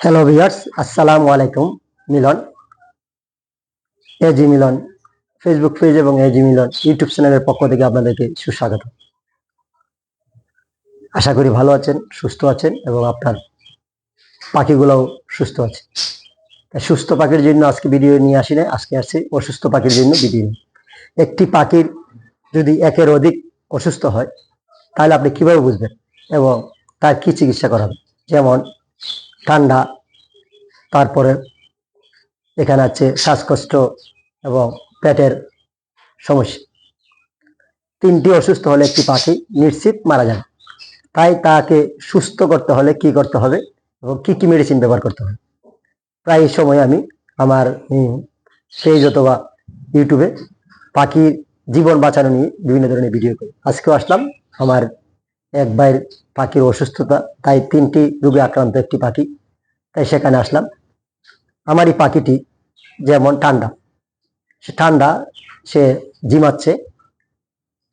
Hello viewers আসসালামু আলাইকুম Milan AG Milan Facebook page এবং এজি মিলন ইউটিউব চ্যানেলের পক্ষ থেকে আপনাদেরকে সুস্বাগত। আশা করি ভালো আছেন, সুস্থ আছেন এবং আপনার পাখিগুলোও সুস্থ আছে। সুস্থ পাখির জন্য আজকে ভিডিও নিয়ে আসি না আজকে আসছি অসুস্থ পাখির জন্য ভিডিও একটি পাখির যদি একের অধিক অসুস্থ হয়, তাহলে আপনি কীভাবে বুঝবেন? এবং তার কি চিকিৎসা করা হবে? যেমন ঠান্ডা, তারপরে এখানে আছে শ্বাসকষ্ট এবং পেটের সমস্যা। তিনটি অসুস্থ হলে একটি পাখি নিশ্চিত মারা যাবে। তাই তাকে সুস্থ করতে হলে কি করতে হবে এবং কি কি মেডিসিন ব্যবহার করতে হবে? প্রায় সময় আমি আমার সেই অথবা ইউটিউবে পাখির জীবন বাঁচানো নিয়ে বিভিন্ন ধরনের ভিডিও করি। আজকেও আসলাম আমার এক ভাইয়ের পাখির অসুস্থতা, তাই তিনটি রোগে আক্রান্ত একটি পাখি, তাই সেখানে আসলাম। আমার এই পাখিটি যেমন ঠান্ডা, সে ঠান্ডা, সে জিমাচ্ছে,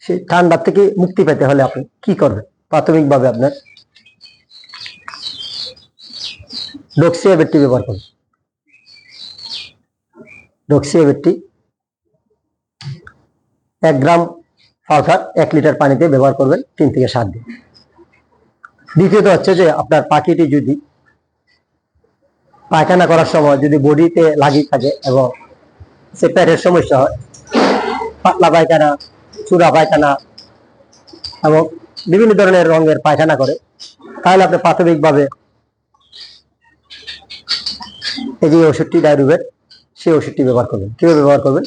সে ঠান্ডা থেকে মুক্তি পেতে হলে আপনি কি করবেন? প্রাথমিকভাবে আপনার ডক্সিয়াবেটটি ব্যবহার করুন। ডক্সিয়াবেটটি এক গ্রাম পাউডার এক লিটার পানিতে ব্যবহার করবেন তিন থেকে সাত দিন। দ্বিতীয়ত হচ্ছে যে আপনার পাখিটি যদি পায়খানা করার সময় যদি বডিতে লাগিয়ে থাকে এবং সে পেটের সমস্যা হয়, পাতলা পায়খানা, চূড়া পায়খানা এবং বিভিন্ন ধরনের রঙের পায়খানা করে, তাহলে আপনি প্রাথমিকভাবে এই যে ওষুধটি ডায়রুবেট সেই ওষুধটি ব্যবহার করবেন। কীভাবে ব্যবহার করবেন?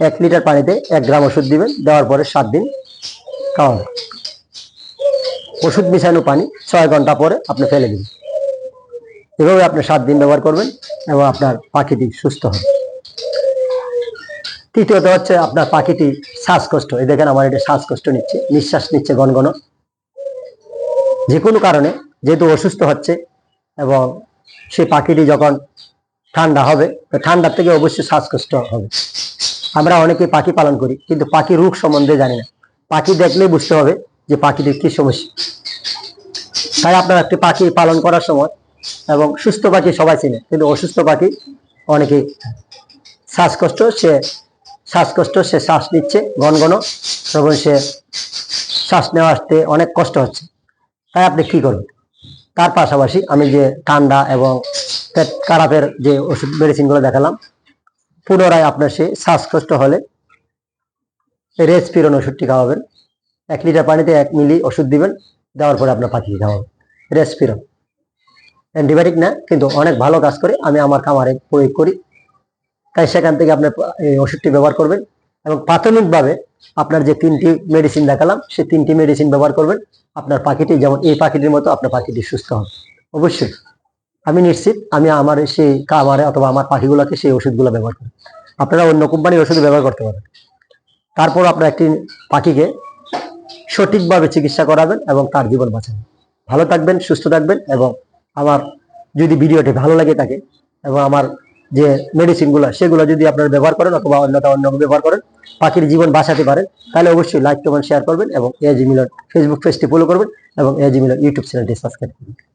এক লিটার পানিতে এক গ্রাম ওষুধ দিবেন, দেওয়ার পরে সাত দিন খাওয়াবেন ওষুধ মিশানো পানি ছয় ঘণ্টা পরে আপনি ফেলে দিবেন। এভাবে আপনি সাত দিন ব্যবহার করবেন এবং আপনার পাখিটি সুস্থ হবে। তৃতীয়ত হচ্ছে আপনার পাখিটি শ্বাসকষ্ট। এই দেখেন আমার এটা শ্বাসকষ্ট নিচ্ছে, নিঃশ্বাস নিচ্ছে গনগন যে কোনো কারণে, যেহেতু অসুস্থ হচ্ছে এবং সেই পাখিটি যখন ঠান্ডা হবে ঠান্ডার থেকে অবশ্যই শ্বাসকষ্ট হবে। আমরা অনেকে পাখি পালন করি, কিন্তু পাখি রোগ সম্বন্ধে জানি না। পাখি দেখলেই বুঝতে হবে যে পাখিটির কি সমস্যা। তাই আপনার একটি পাখি পালন করার সময় এবং সুস্থ পাখি সবাই চিনে, কিন্তু অসুস্থ পাখি অনেকে শ্বাসকষ্ট, সে শ্বাসকষ্ট, সে শ্বাস নিচ্ছে ঘন ঘন এবং সে শ্বাস নেওয়া আসতে অনেক কষ্ট হচ্ছে। তাই আপনি কি করবেন তার পাশাপাশি আমি যে ঠান্ডা এবং পেট খারাপের যে ওষুধ মেডিসিনগুলো দেখালাম পুনরায় আপনার সে শ্বাসকষ্ট হলে রেসপিরন ওষুধটি খাওয়াবেন। এক লিটার পানিতে এক মিলি ওষুধ দিবেন, দেওয়ার পরে আপনার পাখি খাওয়াবেন। রেসপিরন। অ্যান্টিবায়োটিক না, কিন্তু অনেক ভালো কাজ করে। আমি আমার খামারে প্রয়োগ করি। তাই সেখান থেকে আপনার এই ওষুধটি ব্যবহার করবেন এবং প্রাথমিকভাবে আপনার যে তিনটি মেডিসিন দেখালাম, সেই তিনটি মেডিসিন ব্যবহার করবেন। আপনার পাখিটি যেমন এই পাখিটির মতো আপনার পাখিটি সুস্থ হবে। অবশ্যই। আমি নিশ্চিত আমি আমার সেই খামারে অথবা আমার পাখিগুলোকে সেই ওষুধগুলো ব্যবহার করি। আপনারা অন্য কোম্পানির ওষুধ ব্যবহার করতে পারেন। তারপর আপনার একটি পাখিকে সঠিকভাবে চিকিৎসা করাবেন এবং তার জীবন বাঁচাবেন। ভালো থাকবেন, সুস্থ থাকবেন এবং আমার যদি ভিডিওটি ভালো লাগে থাকে এবং আমার যে মেডিসিনগুলো সেগুলো যদি আপনারা ব্যবহার করেন অথবা অন্যটা অন্য ব্যবহার করেন, পাখির জীবন বাঁচাতে পারেন, তাহলে অবশ্যই লাইক কমেন্ট শেয়ার করবেন এবং এজি মিলন ফেসবুক পেজটি ফলো করবেন এবং এজি মিলন ইউটিউব চ্যানেলটি সাবস্ক্রাইব করবেন।